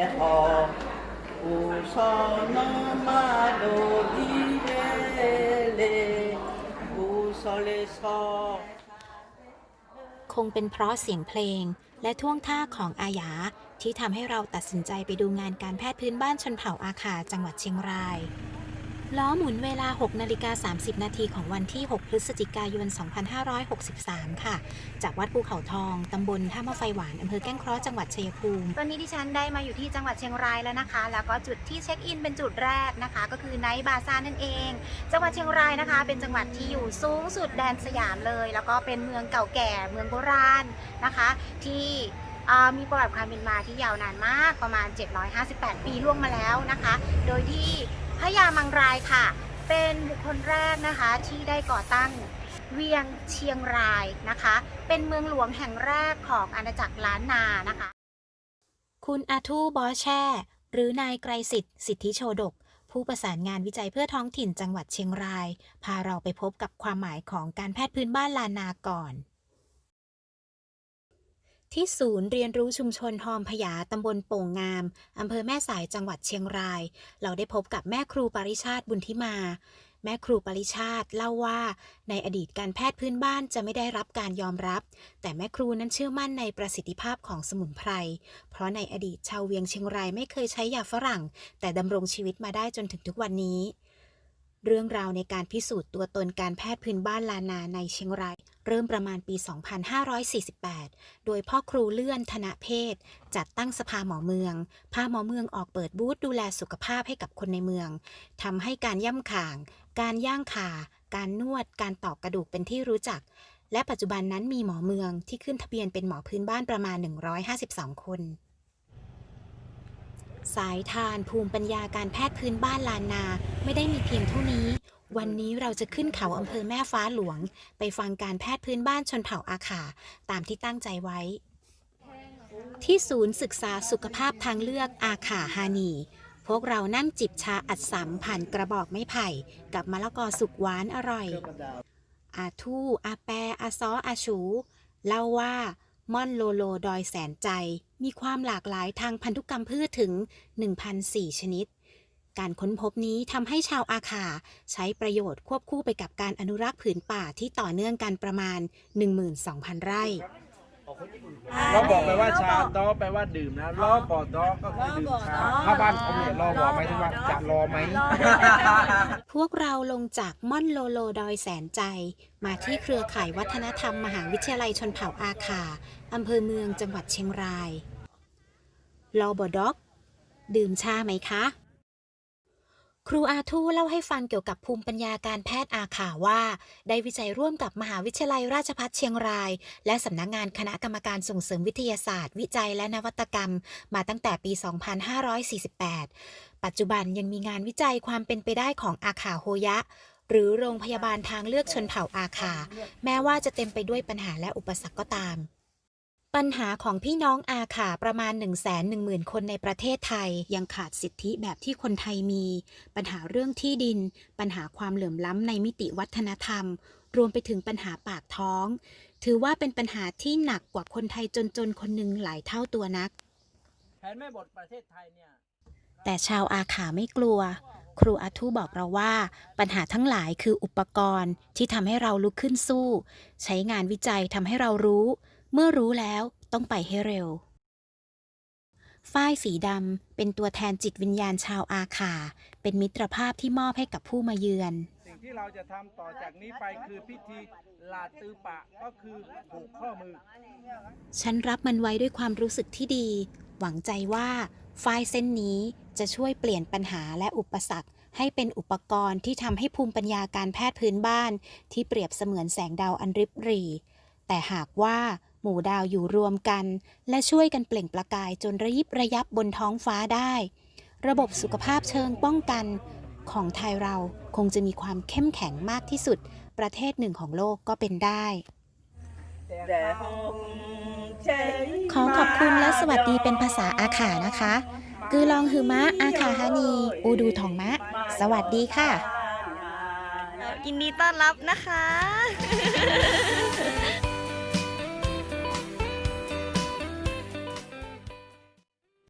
어 우선은 마도리레레 우설에서 คงเป็นเพราะเสียงเพลง และท่วงท่าของอาหยา ที่ทำให้เราตัดสินใจไปดูงานการแพทย์พื้นบ้านชนเผ่าอาขาจังหวัดเชียงราย ล้อหมุนเวลา 6 นาฬิกา 30 นาทีของวันที่ 6 พฤศจิกายน 2563 ค่ะ จากวัดภูเขาทอง ตำบลท่ามะไฟหวาน อำเภอแก้งเคราะห์จังหวัดชัยภูมิ ตอนนี้ดิฉันได้มาอยู่ที่จังหวัดเชียงรายแล้วนะคะ แล้วก็จุดที่เช็คอินเป็นจุดแรกนะคะ ก็คือไนท์บาซาร์นั่นเอง จังหวัดเชียงรายนะคะ เป็นจังหวัดที่อยู่สูงสุดแดนสยามเลย แล้วก็เป็นเมืองเก่าแก่เมืองโบราณนะคะ ที่มีประวัติความเป็นมาที่ยาวนานมากประมาณ 758 ปีล่วงมาแล้วนะคะ โดยที่ พระยามังรายค่ะ เป็นบุคคลแรกนะคะที่ได้ก่อตั้งเวียงเชียงรายนะคะ เป็นเมืองหลวงแห่งแรกของอาณาจักรล้านนานะคะ คุณอาทูบอแช่ หรือนายไกรสิทธิ์สิทธิโชดก ผู้ประสานงานวิจัยเพื่อท้องถิ่นจังหวัดเชียงราย พาเราไปพบกับความหมายของการแพทย์พื้นบ้านลานาก่อน ที่ศูนย์เรียนรู้ชุมชนหอมพยาตำบลโป่งงาม อำเภอแม่สายจังหวัดเชียงราย เราได้พบกับแม่ครูปริชาติบุญทิมา แม่ครูปริชาติเล่าว่า ในอดีตการแพทย์พื้นบ้านจะไม่ได้รับการยอมรับ แต่แม่ครูนั้นเชื่อมั่นในประสิทธิภาพของสมุนไพร เพราะในอดีตชาวเวียงเชียงรายไม่เคยใช้ยาฝรั่ง แต่ดำรงชีวิตมาได้จนถึงทุกวันนี้ เรื่องราวในการพิสูจน์ตัวตนการแพทย์พื้นบ้านลานาในเชียงราย เริ่มประมาณปี 2548 โดยพ่อครูเลื่อนธนเพศ จัดตั้งสภาหมอเมือง พาหมอเมืองออกเปิดบูธดูแลสุขภาพให้กับคนในเมือง ทำให้การย่ำข่าง การย่างขา การนวด การตอกกระดูกเป็นที่รู้จัก และปัจจุบันนั้นมีหมอเมืองที่ขึ้นทะเบียนเป็นหมอพื้นบ้านประมาณ 152 คน สายทานภูมิปัญญาการแพทย์พื้นบ้านลานนาไม่ได้มีเพียงเท่านี้ วันนี้เราจะขึ้นเขาอำเภอแม่ฟ้าหลวง ไปฟังการแพทย์พื้นบ้านชนเผ่าอาขาตามที่ตั้งใจไว้ ที่ศูนย์ศึกษาสุขภาพทางเลือกอาขาฮานี พวกเรานั่งจิบชาอัดสำผ่านกระบอกไม้ไผ่ กับมะละกอสุกหวานอร่อย อาทู่อาแป อาซออาชู เล่าว่า ม่อนโลโลดอยแสนใจ มีความหลากหลายทางพันธุกรรมพืชถึง 1,004 ชนิด การค้นพบนี้ทำให้ชาวอาขาใช้ประโยชน์ควบคู่ไปกับการอนุรักษ์ผืนป่าที่ต่อเนื่องกันประมาณ 12,000 ไร่ เราบอกไปว่าชาดอแปลว่าดื่มนะล้อปอดอก็คือดื่มชาถ้าบ้านผมเนี่ยรอบอกไหมายถึงว่าจะรอไหม พวกเราลงจากม่อนโลโลดอยแสนใจ มาที่เครือข่ายวัฒนธรรมมหาวิทยาลัยชนเผ่าอาคาอำเภอเมืองจังหวัดเชียงรายลอบอด็อก ดื่มชาไหมคะ ครูอาทูเล่าให้ฟังเกี่ยวกับภูมิปัญญาการแพทย์อาขาว่า ได้วิจัยร่วมกับมหาวิทยาลัยราชภัฏเชียงราย และสำนักงานคณะกรรมการส่งเสริมวิทยาศาสตร์ วิจัยและนวัตกรรม มาตั้งแต่ปี 2548 ปัจจุบันยังมีงานวิจัยความเป็นไปได้ของอาขาโฮยะ หรือโรงพยาบาลทางเลือกชนเผ่าอาคาแม้ว่าจะเต็มไปด้วยปัญหาและอุปสรรคก็ตาม ปัญหาของพี่น้องอาขาประมาณ 1 1 0 0 0 0 คนในประเทศไทย ยังขาดสิทธิแบบที่คนไทยมี ปัญหาเรื่องที่ดิน ปัญหาความเหลื่อมล้ำในมิติวัฒนธรรม รวมไปถึงปัญหาปากท้อง ถือว่าเป็นปัญหาที่หนักกว่าคนไทยจนๆคนหนึ่งหลายเท่าตัวนักแผนแม่บทประเทศไทยเนี่ยแต่ชาวอาขาไม่กลัว ครูอาทูบอกเราว่า ปัญหาทั้งหลายคืออุปกรณ์ที่ทำให้เราลุกขึ้นสู้ ใช้งานวิจัยทำให้เรารู้ เมื่อรู้แล้วต้องไปให้เร็ว ฝ้ายสีดำเป็นตัวแทนจิตวิญญาณชาวอาขาเป็นมิตรภาพที่มอบให้กับผู้มาเยือน สิ่งที่เราจะทำต่อจากนี้ไปคือพิธีลาตือปะก็คือผูกข้อมือ ฉันรับมันไว้ด้วยความรู้สึกที่ดี หวังใจว่าฝ้ายเส้นนี้จะช่วยเปลี่ยนปัญหาและอุปสรรคให้เป็นอุปกรณ์ที่ทำให้ภูมิปัญญาการแพทย์พื้นบ้าน ที่เปรียบเสมือนแสงดาวอันริบหรี่ แต่หากว่า หมู่ดาวอยู่รวมกัน และช่วยกันเปล่งประกายจนระยิบระยับบนท้องฟ้าได้ ระบบสุขภาพเชิงป้องกันของไทยเราคงจะมีความเข้มแข็งมากที่สุด ประเทศหนึ่งของโลกก็เป็นได้ ขอขอบคุณและสวัสดีเป็นภาษาอาขานะคะ กือลองฮือมะ อาขาฮานี อูดูทองมะ สวัสดีค่ะยินดีต้อนรับนะคะ